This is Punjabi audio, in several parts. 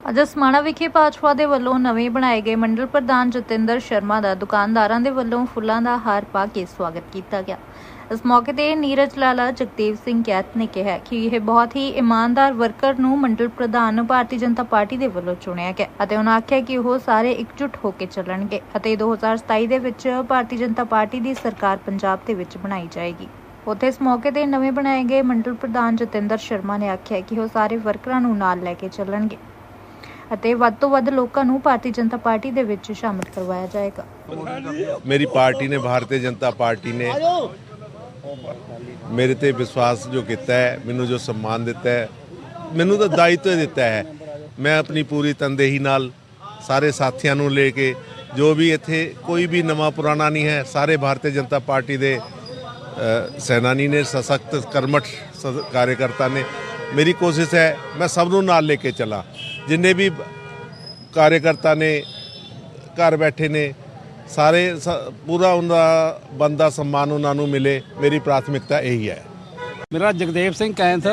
ਅੱਜ ਸਮਾਣਾ ਵਿਖੇ ਭਾਜਪਾ ਦੇ ਵੱਲੋਂ ਨਵੇਂ ਬਣਾਏ ਗਏ ਮੰਡਲ ਪ੍ਰਧਾਨ ਜਤਿੰਦਰ ਸ਼ਰਮਾ ਦਾ ਦੁਕਾਨਦਾਰਾਂ ਦੇ ਵੱਲੋਂ ਫੁੱਲਾਂ ਦਾ ਹਾਰ ਪਾ ਕੇ ਸਵਾਗਤ ਕੀਤਾ ਗਿਆ। ਇਸ ਮੌਕੇ ਤੇ ਨੀਰਜ ਲਾਲਾ, ਜਗਦੇਵ ਸਿੰਘ ਕੈਤ ਨੇ ਕਿਹਾ ਕਿ ਇਹ ਬਹੁਤ ਹੀ ਇਮਾਨਦਾਰ ਵਰਕਰ ਨੂੰ ਮੰਡਲ ਪ੍ਰਧਾਨ ਭਾਰਤੀ ਜਨਤਾ ਪਾਰਟੀ ਦੇ ਵੱਲੋਂ ਚੁਣਿਆ ਗਿਆ ਅਤੇ ਉਹਨਾਂ ਆਖਿਆ ਕਿ ਉਹ ਸਾਰੇ ਇਕਜੁੱਟ ਹੋ ਕੇ ਚੱਲਣਗੇ ਅਤੇ 2027 ਦੇ ਵਿੱਚ ਭਾਰਤੀ ਜਨਤਾ ਪਾਰਟੀ ਦੀ ਸਰਕਾਰ ਪੰਜਾਬ ਦੇ ਵਿੱਚ ਬਣਾਈ ਜਾਏਗੀ। ਉੱਥੇ ਇਸ ਮੌਕੇ ਤੇ ਨਵੇਂ ਬਣਾਏ ਗਏ ਮੰਡਲ ਪ੍ਰਧਾਨ ਜਤਿੰਦਰ ਸ਼ਰਮਾ ਨੇ ਆਖਿਆ ਕਿ ਉਹ ਸਾਰੇ ਵਰਕਰਾਂ ਨੂੰ ਨਾਲ ਲੈ ਕੇ ਚੱਲਣਗੇ। ਅਤੇ ਵੱਧ ਤੋਂ ਵੱਧ ਲੋਕਾਂ ਨੂੰ ਭਾਰਤੀ ਜਨਤਾ ਪਾਰਟੀ ਦੇ ਵਿੱਚ ਸ਼ਾਮਲ ਕਰਵਾਇਆ ਜਾਏਗਾ। ਮੇਰੀ ਪਾਰਟੀ ਨੇ, ਭਾਰਤੀ ਜਨਤਾ ਪਾਰਟੀ ਨੇ ਮੇਰੇ ਤੇ ਵਿਸ਼ਵਾਸ ਜੋ ਕੀਤਾ ਹੈ, ਮੈਨੂੰ ਜੋ ਸਨਮਾਨ ਦਿੱਤਾ ਹੈ, ਮੈਨੂੰ ਤਾਂ ਦਾਇਿਤਵ ਦਿੱਤਾ ਹੈ। ਮੈਂ ਆਪਣੀ ਪੂਰੀ ਤਨਦੇਹੀ ਨਾਲ ਸਾਰੇ ਸਾਥੀਆਂ ਨੂੰ ਲੈ ਕੇ ਜੋ ਵੀ ਇੱਥੇ ਕੋਈ ਵੀ ਨਵਾਂ ਪੁਰਾਣਾ ਨਹੀਂ ਹੈ, ਸਾਰੇ ਭਾਰਤੀ ਜਨਤਾ ਪਾਰਟੀ ਦੇ ਸੈਨਾਨੀ ਨੇ, ਸਸ਼ਕਤ ਕਰਮਠ ਕਾਰਜਕਰਤਾ ਨੇ। ਮੇਰੀ ਕੋਸ਼ਿਸ਼ ਹੈ, ਮੈਂ ਸਭ ਨੂੰ ਨਾਲ ਲੈ ਕੇ ਚੱਲਾਂ। ਜਿੰਨੇ ਵੀ ਕਾਰਜਕਰਤਾ ਨੇ ਘਰ ਬੈਠੇ ਨੇ ਸਾਰੇ ਸ- ਪੂਰਾ ਉਹਦਾ ਬੰਦਾ ਸਨਮਾਨ ਉਹਨਾਂ ਨੂੰ ਮਿਲੇ। ਮੇਰੀ ਪ੍ਰਾਥਮਿਕਤਾ ਇਹੀ ਹੈ। ਮੇਰਾ ਜਗਦੇਵ ਸਿੰਘ ਕੈਂਥ।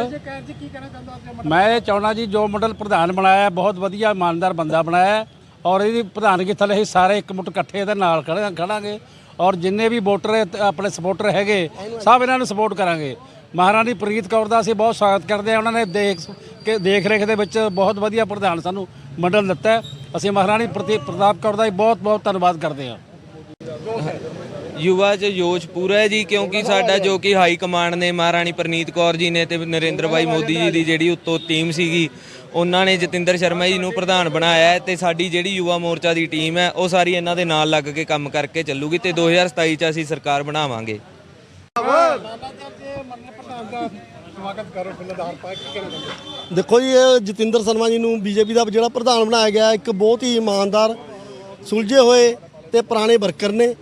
ਮੈਂ ਇਹ ਚਾਹਣਾ ਜੀ ਜੋ ਮੰਡਲ ਪ੍ਰਧਾਨ ਬਣਾਇਆ ਬਹੁਤ ਵਧੀਆ ਇਮਾਨਦਾਰ ਬੰਦਾ ਬਣਾਇਆ ਔਰ ਇਹਦੀ ਪ੍ਰਧਾਨਗੀ ਥੱਲੇ ਅਸੀਂ ਸਾਰੇ ਇੱਕ ਮੁੱਠ ਇਕੱਠੇ ਇਹਦੇ ਨਾਲ ਖੜੇ ਖੜਾਂਗੇ ਔਰ ਜਿੰਨੇ ਵੀ ਵੋਟਰ ਆਪਣੇ ਸਪੋਰਟਰ ਹੈਗੇ ਸਭ ਇਹਨਾਂ ਨੂੰ ਸਪੋਰਟ ਕਰਾਂਗੇ। ਮਹਾਰਾਣੀ ਪ੍ਰੀਤ ਕੌਰ ਦਾ ਅਸੀਂ ਬਹੁਤ ਸਵਾਗਤ ਕਰਦੇ ਹਾਂ ਉਹਨਾਂ ਨੇ ਦੇਖ ਕੇ ਦੇਖ ਰੇਖ ਦੇ ਵਿੱਚ ਬਹੁਤ ਵਧੀਆ ਪ੍ਰਧਾਨ ਸਾਨੂੰ ਮੰਡਲ ਦਿੱਤਾ। ਅਸੀਂ ਮਹਾਰਾਣੀ ਪ੍ਰਤੀ ਪ੍ਰਤਾਪ ਕੌਰ ਦਾ ਬਹੁਤ ਬਹੁਤ ਧੰਨਵਾਦ ਕਰਦੇ ਹਾਂ। ਯੁਵਾ 'ਚ ਜੋਸ਼ ਪੂਰਾ ਹੈ ਜੀ ਕਿਉਂਕਿ ਸਾਡਾ ਜੋ ਕਿ ਹਾਈ ਕਮਾਂਡ ਨੇ ਮਹਾਰਾਣੀ ਪ੍ਰਨੀਤ ਕੌਰ ਜੀ ਨੇ ਤੇ ਨਰਿੰਦਰ ਭਾਈ ਮੋਦੀ ਜੀ ਦੀ ਜਿਹੜੀ ਉੱਤੋਂ ਟੀਮ ਸੀਗੀ ਉਹਨਾਂ ਨੇ ਜਤਿੰਦਰ ਸ਼ਰਮਾ ਜੀ ਨੂੰ ਪ੍ਰਧਾਨ ਬਣਾਇਆ ਤੇ ਸਾਡੀ ਜਿਹੜੀ ਯੁਵਾ ਮੋਰਚਾ ਦੀ ਟੀਮ ਹੈ ਉਹ ਸਾਰੀ ਇਹਨਾਂ ਦੇ ਨਾਲ ਲੱਗ ਕੇ ਕੰਮ ਕਰਕੇ ਚੱਲੂਗੀ ਤੇ 2027 ਚ ਅਸੀਂ ਸਰਕਾਰ ਬਣਾਵਾਂਗੇ। ਦੇਖੋ ਜੀ, ਇਹ ਜਤਿੰਦਰ ਸ਼ਰਮਾ ਜੀ ਨੂੰ ਬੀਜੇਪੀ ਦਾ ਜਿਹੜਾ ਪ੍ਰਧਾਨ ਬਣਾਇਆ ਗਿਆ, ਇੱਕ ਬਹੁਤ ਹੀ ਇਮਾਨਦਾਰ ਸੁਲਝੇ ਹੋਏ ਤੇ ਪੁਰਾਣੇ ਵਰਕਰ ਨੇ।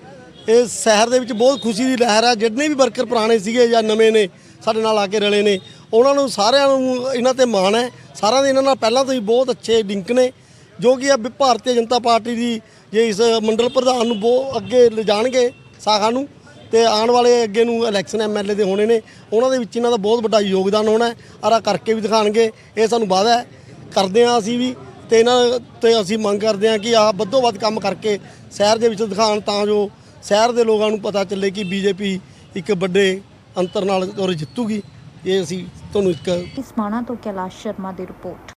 ਇਹ ਸ਼ਹਿਰ ਦੇ ਵਿੱਚ ਬਹੁਤ ਖੁਸ਼ੀ ਦੀ ਲਹਿਰ ਹੈ ਜਿੰਨੇ ਵੀ ਵਰਕਰ ਪੁਰਾਣੇ ਸੀਗੇ ਜਾਂ ਨਵੇਂ ਨੇ, ਸਾਡੇ ਨਾਲ ਆ ਕੇ ਰਲੇ ਨੇ, ਉਹਨਾਂ ਨੂੰ ਸਾਰਿਆਂ ਨੂੰ ਇਹਨਾਂ ਤੇ ਮਾਣ ਹੈ। ਸਾਰਿਆਂ ਦੇ ਇਹਨਾਂ ਨਾਲ ਪਹਿਲਾਂ ਤੋਂ ਹੀ ਬਹੁਤ ਅੱਛੇ ਲਿੰਕ ਨੇ, ਜੋ ਕਿ ਆ ਭਾਰਤੀ ਜਨਤਾ ਪਾਰਟੀ ਦੀ ਜੇ ਇਸ ਮੰਡਲ ਪ੍ਰਧਾਨ ਨੂੰ ਬਹੁਤ ਅੱਗੇ ਲਿਜਾਣਗੇ ਸਾਖਾ ਨੂੰ ਤੇ ਆਉਣ ਵਾਲੇ ਅੱਗੇ ਨੂੰ ਇਲੈਕਸ਼ਨ ਐਮਐਲਏ ਦੇ ਹੋਣੇ ਨੇ, ਉਹਨਾਂ ਦੇ ਵਿੱਚ ਇਹਨਾਂ ਦਾ ਬਹੁਤ ਵੱਡਾ ਯੋਗਦਾਨ ਹੋਣਾ ਹੈ। ਆਰਾ ਕਰਕੇ ਵੀ ਦਿਖਾਣਗੇ ਇਹ ਸਾਨੂੰ ਵਾਅਦਾ ਹੈ। ਕਰਦੇ ਹਾਂ ਅਸੀਂ ਵੀ, ਤੇ ਇਹਨਾਂ ਤੇ ਅਸੀਂ ਮੰਗ ਕਰਦੇ ਹਾਂ ਕਿ ਆਹ ਵੱਧੋ ਵੱਧ ਕੰਮ ਕਰਕੇ ਸ਼ਹਿਰ ਦੇ ਵਿੱਚ ਦਿਖਾਣ ਤਾਂ ਜੋ ਸ਼ਹਿਰ ਦੇ ਲੋਕਾਂ ਨੂੰ ਪਤਾ ਚੱਲੇ ਕਿ ਬੀਜੇਪੀ ਇੱਕ ਵੱਡੇ ਅੰਤਰ ਨਾਲ ਔਰ ਜਿੱਤੂਗੀ। ਇਹ ਅਸੀਂ ਤੁਹਾਨੂੰ ਇੱਕ ਇਸ ਮਾਣਾ ਤੋਂ ਕੈਲਾਸ਼ ਸ਼ਰਮਾ ਦੀ ਰਿਪੋਰਟ।